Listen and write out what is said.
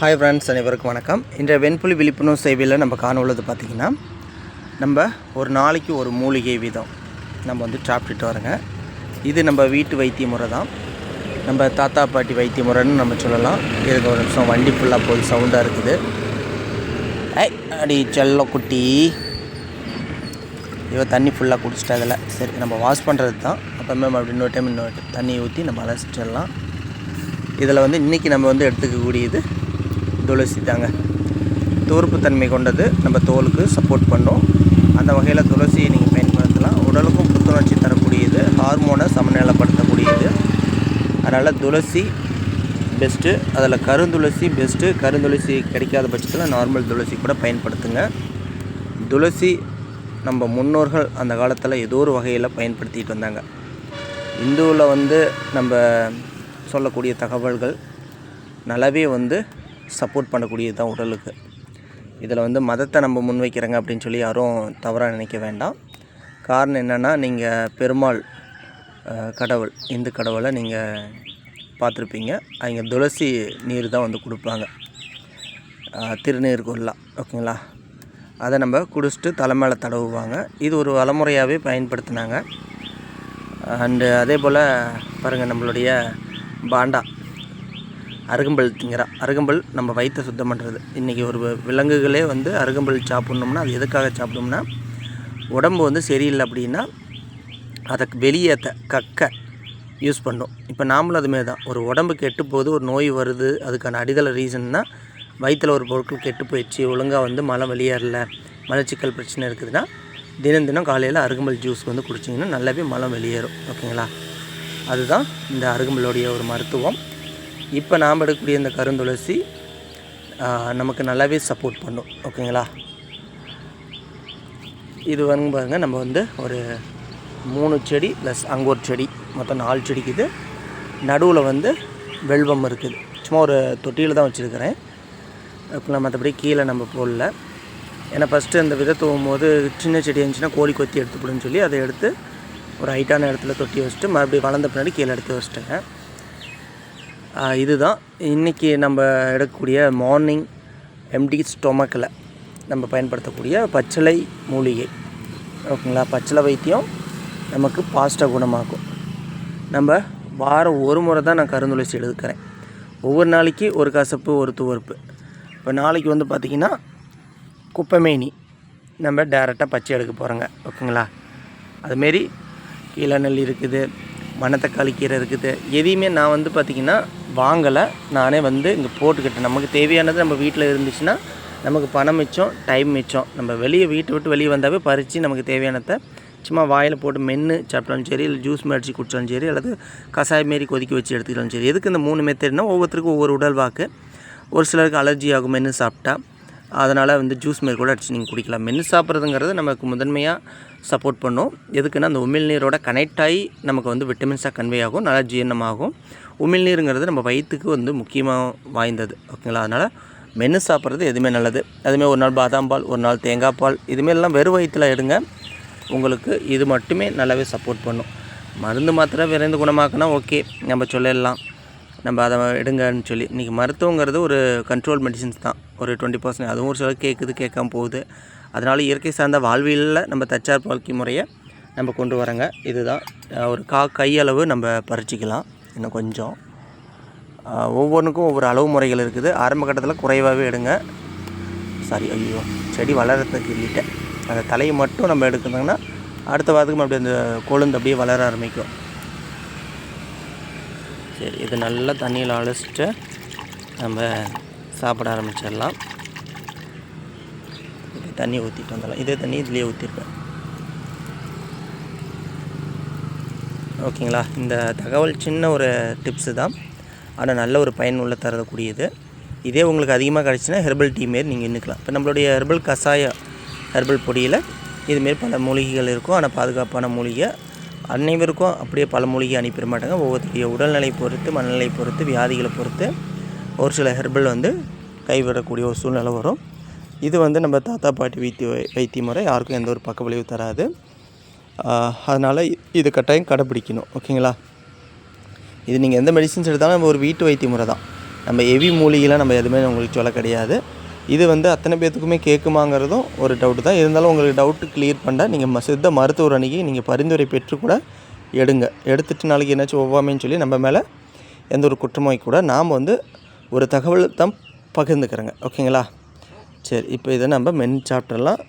Hi friends அனைவருக்கும் வணக்கம். இன்றைய வெண்புலி விழிப்புணர்வு சேவையில் நம்ம காண உள்ளது பார்த்திங்கன்னா நம்ம ஒரு நாளைக்கு ஒரு மூலிகை வீதம். நம்ம வந்து சாப்பிட்டுட்டு வரோங்க இது நம்ம வீட்டு வைத்திய முறை தான். நம்ம தாத்தா பாட்டி வைத்திய முறைன்னு நம்ம சொல்லலாம். இதுக்கு ஒரு நிமிஷம் வண்டி ஃபுல்லாக போய் சவுண்டாக இருக்குது. ஐ அடி செல்ல குட்டி. தண்ணி ஃபுல்லாக குடிச்சிட்டா அதில். சரி நம்ம வாஷ் பண்ணுறது தான். அப்போமே அப்படி இன்னொரு டைம் இன்னொரு தண்ணியை ஊற்றி நம்ம அலசிச்சிடலாம் இதில் வந்து இன்றைக்கி நம்ம வந்து எடுத்துக்கக்கூடியது துளசி தாங்க தூர்ப்பு தன்மை கொண்டது நம்ம தோலுக்கு சப்போர்ட் பண்ணும் அந்த வகையில் துளசியை நீங்கள் பயன்படுத்தலாம். உடலுக்கும் புத்துணர்ச்சி தரக்கூடியது ஹார்மோனை சமநிலைப்படுத்தக்கூடியது. அதனால் துளசி பெஸ்ட்டு அதில் கருந்துளசி பெஸ்ட்டு கருந்துளசி கிடைக்காத பட்சத்தில் நார்மல் துளசி கூட பயன்படுத்துங்க. துளசி நம்ம முன்னோர்கள் அந்த காலத்தில் ஏதோ ஒரு வகையில் பயன்படுத்திட்டு வந்தாங்க. இந்துவில் வந்து நம்ம சொல்லக்கூடிய தகவல்கள் நல்லாவே வந்து சப்போர்ட் பண்ணக்கூடியது தான் உடலுக்கு. இதில் வந்து மதத்தை நம்ம முன்வைக்கிறோங்க அப்படின்னு சொல்லி யாரும் தவறாக நினைக்க வேண்டாம். காரணம் என்னென்னா நீங்கள் பெருமாள் கடவுள் இந்து கடவுளை நீங்கள் பார்த்துருப்பீங்க. அவங்க துளசி நீர் தான் வந்து கொடுப்பாங்க. திருநீர் கொல்லா ஓகேங்களா? அதை நம்ம குடிச்சிட்டு தலை மேலே தடவுவாங்க. இது ஒரு வளமுறையாகவே பயன்படுத்தினாங்க. அண்டு அதே போல் பாருங்கள் நம்மளுடைய பாண்டா. அருகம்பல் திங்கிறா. அருகம்பல் நம்ம வயிற்றை சுத்தம் பண்ணுறது இன்றைக்கி ஒரு விலங்குகளே வந்து அருகம்பல் சாப்பிட்ணும்னா அது எதுக்காக சாப்பிட்டோம்னா உடம்பு வந்து சரியில்லை அப்படின்னா அதை வெளியேற்ற கக்க யூஸ் பண்ணும். இப்போ நாமளும் அதுமாரி தான் ஒரு உடம்பு கெட்டு போகுது ஒரு நோய் வருது அதுக்கான அடிதள ரீசன்னா வயிற்றில் ஒரு பொருட்கள் கெட்டு போயிடுச்சு ஒழுங்காக வந்து மலம் வெளியேறல மலச்சிக்கல் பிரச்சனை இருக்குதுன்னா தினம் தினம் காலையில் அருகம்பல் ஜூஸ் வந்து குடிச்சிங்கன்னா நல்லாவே மலம் வெளியேறும். ஓகேங்களா? அதுதான் இந்த அருகம்பலுடைய ஒரு மருத்துவம். இப்போ நாம் எடுக்கக்கூடிய இந்த கருந்துளசி நமக்கு நல்லாவே சப்போர்ட் பண்ணும். ஓகேங்களா? இது வந்து பாருங்கள் நம்ம வந்து ஒரு மூணு செடி ப்ளஸ் அங்கே ஒரு செடி மொத்தம் நாலு செடிக்குது நடுவில் வந்து வெல்வம் இருக்குது. சும்மா ஒரு தொட்டியில் தான் வச்சுருக்கிறேன். இப்போ மற்றபடி கீழே நம்ம போடல. ஏன்னா ஃபஸ்ட்டு அந்த விதை தூவும் போது சின்ன செடி இருந்துச்சுன்னா கோழி கொத்தி எடுத்துப்படுன்னு சொல்லி அதை எடுத்து ஒரு ஹைட்டான இடத்துல தொட்டி வச்சுட்டு மறுபடியும் வளர்ந்த பின்னாடி கீழே எடுத்து வச்சிட்டேன். இதுதான். இன்றைக்கி நம்ம எடுக்கக்கூடிய மார்னிங் எம்டி ஸ்டொமக்கில் நம்ம பயன்படுத்தக்கூடிய பச்சிலை மூலிகை. ஓகேங்களா? பச்சிலை வைத்தியம் நமக்கு பாஸ்ட்டாக குணமாக்கும். நம்ம வாரம் ஒரு முறை தான் நான் கருந்துளசி எடுக்கிறேன் ஒவ்வொரு நாளைக்கு ஒரு கசப்பு ஒரு துவர்ப்பு. இப்போ நாளைக்கு வந்து பார்த்திங்கன்னா குப்பைமேனி. நம்ம டேரெக்டாக பச்சை எடுக்க போகிறோங்க ஓகேங்களா? அதுமாரி கீழே நெல் இருக்குது மணத்தக்காளி கீரை இருக்குது. எதையுமே நான் வந்து பார்த்திங்கன்னா வாங்கலை. நானே வந்து இங்கே போட்டுக்கிட்டேன். நமக்கு தேவையானது நம்ம வீட்டில் இருந்துச்சுன்னா நமக்கு பணம் மிச்சம் டைம் மிச்சம். நம்ம வெளியே வீட்டை விட்டு வெளியே வந்தாவே பறித்து நமக்கு தேவையானதை சும்மா வாயில் போட்டு மென்று சாப்பிட்டாலும் சரி இல்லை ஜூஸ் மேடிச்சு குடித்தாலும் சரி அல்லது கஷாயம் மாரி கொதிக்க வச்சு எடுத்துக்கிட்டாலும் சரி எதுக்கு இந்த மூணு மெத்தட்னா ஒவ்வொருத்தருக்கும் ஒவ்வொரு உடல் வாக்கு. ஒரு சிலருக்கு அலர்ஜி ஆகும் மென்று சாப்பிட்டா. அதனால் வந்து ஜூஸ் மாரி கூட அடிச்சு நீங்கள் குடிக்கலாம். மென்று சாப்பிட்றதுங்கிறது நமக்கு முதன்மையாக சப்போர்ட் பண்ணும். எதுக்குன்னா அந்த உமிழ்நீரோட கனெக்ட் ஆகி நமக்கு வந்து விட்டமின்ஸாக கன்வே ஆகும் நல்லா ஜீரணமாகும். உமிழ்நீருங்கிறது நம்ம வயிற்றுக்கு வந்து முக்கியமாக வாய்ந்தது ஓகேங்களா? அதனால் மென்று சாப்பிட்றது எதுவுமே நல்லது. அதுமாதிரி ஒரு நாள் பாதாம் பால் ஒரு நாள் தேங்காய் பால் இதுமாரிலாம் வெறும் வயிற்றில் எடுங்க. உங்களுக்கு இது மட்டுமே நல்லாவே சப்போர்ட் பண்ணும். மருந்து மாத்திரை விரைந்து குணமாக்கினா ஓகே நம்ம சொல்லிடலாம். நம்ம அதை எடுங்கன்னு சொல்லி. இன்றைக்கி மருத்துவங்கிறது ஒரு கண்ட்ரோல் மெடிசின்ஸ் தான். ஒரு டுவெண்ட்டி பர்சன்ட் அதுவும் ஒரு சில கேட்குது கேட்காம போகுது. அதனால் இயற்கை சார்ந்த வாழ்வியலில் நம்ம தச்சார் வாழ்க்கை முறையை நம்ம கொண்டு வரங்க இதுதான் ஒரு கா கையளவு நம்ம பறிச்சிக்கலாம். இன்னும் கொஞ்சம். ஒவ்வொன்றுக்கும் ஒவ்வொரு அளவு முறைகள் இருக்குது. ஆரம்ப கட்டத்தில் குறைவாகவே எடுங்க. சாரி ஐயோ செடி வளரத்துக்கு இல்லிட்டேன் அந்த தலையை மட்டும் நம்ம எடுக்கணுங்கன்னா அடுத்த வாரத்துக்கு அப்படியே அந்த கொழுந்து அப்படியே வளர ஆரம்பிக்கும். சரி இது நல்லா தண்ணியில் அழைச்சிட்டு நம்ம சாப்பிட ஆரம்பிச்சிடலாம். தண்ணி ஊற்றிட்டு வந்துடலாம். இதே தண்ணி இதுலேயே ஊற்றிருப்பேன் ஓகேங்களா? இந்த தகவல் சின்ன ஒரு டிப்ஸு தான். ஆனால் நல்ல ஒரு பயனுள்ள தரக்கூடியது. இதே உங்களுக்கு அதிகமாக கிடச்சின்னா ஹெர்பல் டீ மாரி நீங்கள் நின்றுக்கலாம் இப்போ நம்மளுடைய ஹெர்பல் கஷாய ஹெர்பல் பொடியில் இதுமாரி பல மூலிகைகள் இருக்கும். ஆனால் பாதுகாப்பான மூலிகை அனைவருக்கும் அப்படியே பல மூலிகை அனுப்பிட மாட்டாங்க. ஒவ்வொருத்தருடைய உடல்நிலை பொறுத்து மனநிலை பொறுத்து வியாதிகளை பொறுத்து ஒரு சில ஹெர்பல் வந்து கைவிடக்கூடிய ஒரு சூழ்நிலை வரும். இது வந்து நம்ம தாத்தா பாட்டி வைத்திய வைத்திய முறை யாருக்கும் எந்த ஒரு பக்க விளைவு தராது. அதனால் இது கட்டாயம் கடைப்பிடிக்கணும். ஓகேங்களா? இது நீங்கள் எந்த மெடிசின்ஸ் எடுத்தாலும் நம்ம ஒரு வீட்டு வைத்திய முறை தான். நம்ம ஹெவி மூலிகைலாம் நம்ம எதுவுமே உங்களுக்கு சொல்ல கிடையாது. இது வந்து அத்தனை பேர்த்துக்குமே கேட்குமாங்கிறதும் ஒரு டவுட்டு தான். இருந்தாலும் உங்களுக்கு டவுட்டு கிளியர் பண்ணால் நீங்கள் ம சித்த மருத்துவர் அணுகி நீங்கள் பரிந்துரை பெற்று கூட எடுங்க. எடுத்துட்டு நாளைக்கு என்னாச்சும் ஒவ்வாமைன்னு சொல்லி நம்ம மேலே எந்த ஒரு குற்றமும் கூட நாம் வந்து ஒரு தகவல் தான் பகிர்ந்துக்கிறேங்க. ஓகேங்களா? சரி இப்போ இதை நம்ம மென் சாப்டர்லாம்